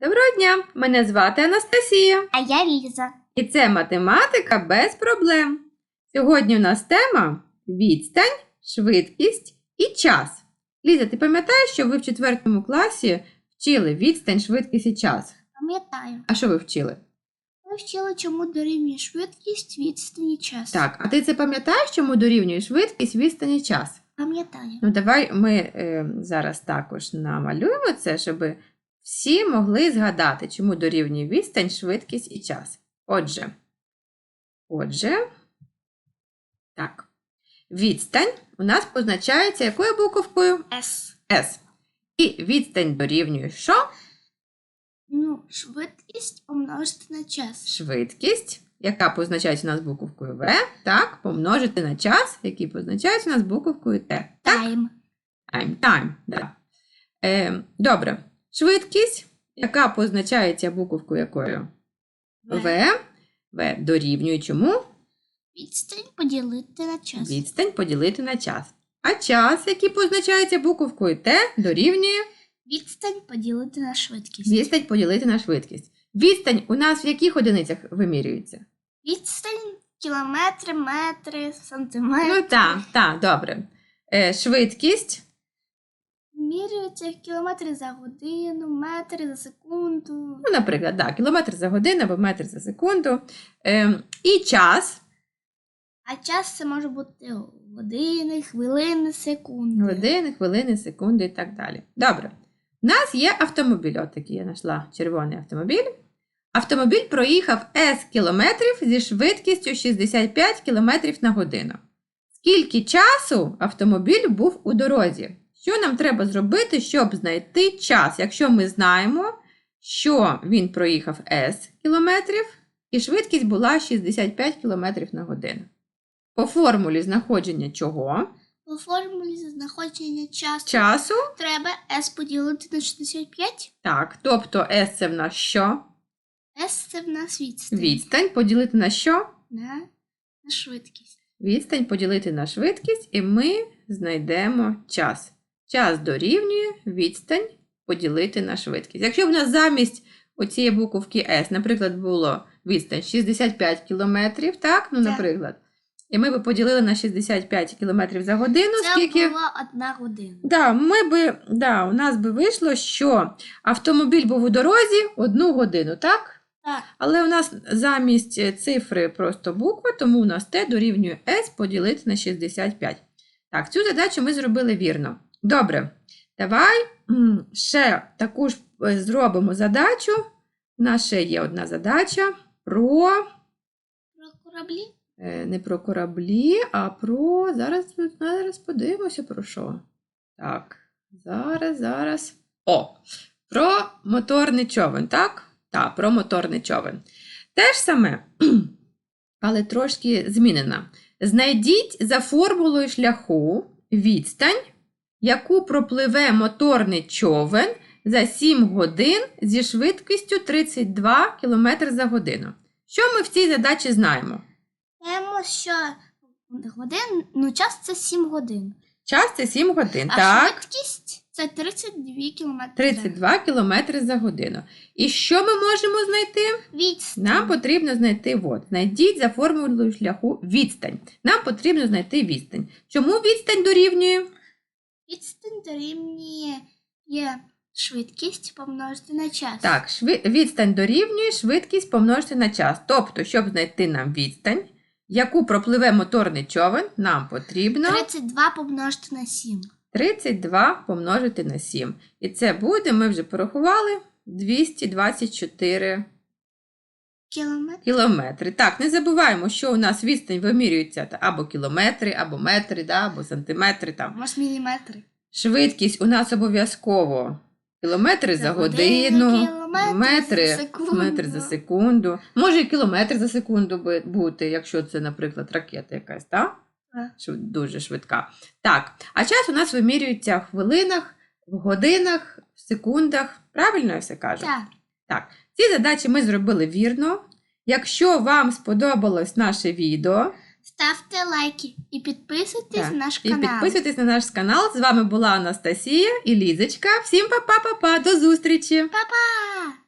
Доброго дня! Мене звати Анастасія, А я Ліза. і це математика без проблем. Сьогодні у нас тема відстань, швидкість і час. Ліза, ти пам'ятаєш, що ви в четвертому класі вчили відстань, швидкість і час? Пам'ятаю. А що ви вчили? Ми вчили, чому дорівнює швидкість, відстань і час. Так, а ти це пам'ятаєш, чому дорівнює швидкість, відстань і час? Пам'ятаю. Ну, давай ми е, зараз також намалюємо це, щоб всі могли згадати, чому дорівнює відстань, швидкість і час. Отже, отже, так. Відстань у нас позначається якою буковкою? С. S. І відстань дорівнює що? Ну, швидкість помножити на час. Швидкість, яка позначається у нас буковкою V, так, помножити на час, який позначається у нас буковкою T. Тайм. Time, time, да. Е, добре. Швидкість, яка позначається буковкою якою? В. В дорівнює чому? Відстань поділити на час. Відстань поділити на час. А час, який позначається буковкою Т, дорівнює Відстань поділити на швидкість. відстань поділити на швидкість. Відстань у нас в яких одиницях вимірюється? Відстань кілометри, метри, сантиметри. Ну так, так, добре. Е, швидкість Міряються в кілометри за годину, метри за секунду. Ну, наприклад, да, кілометр за годину або метр за секунду. Ем, і час, А час це може бути години, хвилини, секунди. години, хвилини, секунди і так далі. Добре. У нас є автомобіль. От такий я знайшла червоний автомобіль. Автомобіль проїхав S кілометрів зі швидкістю 65 км на годину. Скільки часу автомобіль був у дорозі? Що нам треба зробити, щоб знайти час, якщо ми знаємо, що він проїхав S кілометрів і швидкість була 65 км на годину? По формулі знаходження чого? По формулі знаходження часу Часу. треба S поділити на 65. Так, тобто S це в нас що? S це в нас відстань. Відстань поділити на що? На, на швидкість. Відстань поділити на швидкість, і ми знайдемо час. Час дорівнює відстань поділити на швидкість. Якщо в нас замість оцієї буковки S, наприклад, було відстань 65 км, так? Ну, Так. наприклад. І ми би поділили на 65 км за годину, Це скільки. була одна година. Да, ми би, да, у нас би вийшло, що автомобіль був у дорозі одну годину, так? Так. Але у нас замість цифри просто буква, тому у нас Т дорівнює S поділити на 65. Так, цю задачу ми зробили вірно. Добре. Давай ще таку ж е, зробимо задачу. У нас ще є одна задача про Про кораблі. е, не про кораблі, а про. Зараз, зараз подивимося про що. Так, зараз, зараз. О! Про моторний човен, так? Так, про моторний човен. Те ж саме, але трошки змінена. Знайдіть за формулою шляху відстань, яку пропливе моторний човен за 7 годин зі швидкістю 32 км за годину. Що ми в цій задачі знаємо? Знаємо, що годин, ну час це 7 годин. Час це 7 годин, А так? швидкість це 32 км. 32 км за годину. І що ми можемо знайти? Відстань. Нам потрібно знайти от. Знайдіть за формулою шляху відстань. Нам потрібно знайти відстань. Чому відстань дорівнює? Відстань дорівнює є швидкість помножити на час. Так, шви... відстань дорівнює швидкість помножити на час. Тобто, щоб знайти нам відстань, яку пропливе моторний човен, нам потрібно 32 помножити на 7. 32 помножити на 7. І це буде, ми вже порахували, 224 Кілометр. кілометри. Так, не забуваємо, що у нас відстань вимірюється або кілометри, або метри, да, або сантиметри. Там. Може міліметри. Швидкість у нас обов'язково кілометри за, За годину, годину, кілометри метри, за секунду. метри за секунду. Може і кілометр за секунду бути, якщо це, наприклад, ракета якась, так? Шв- Дуже швидка. Так, а час у нас вимірюється в хвилинах, в годинах, в секундах. Правильно я все кажу? Так. Ці задачі ми зробили вірно. Якщо вам сподобалось наше відео, Ставте лайки і підписуйтесь Так, на наш канал. і підписуйтесь на наш канал. З вами була Анастасія і Лізочка. Всім па-па-па-па, до зустрічі! Па-па!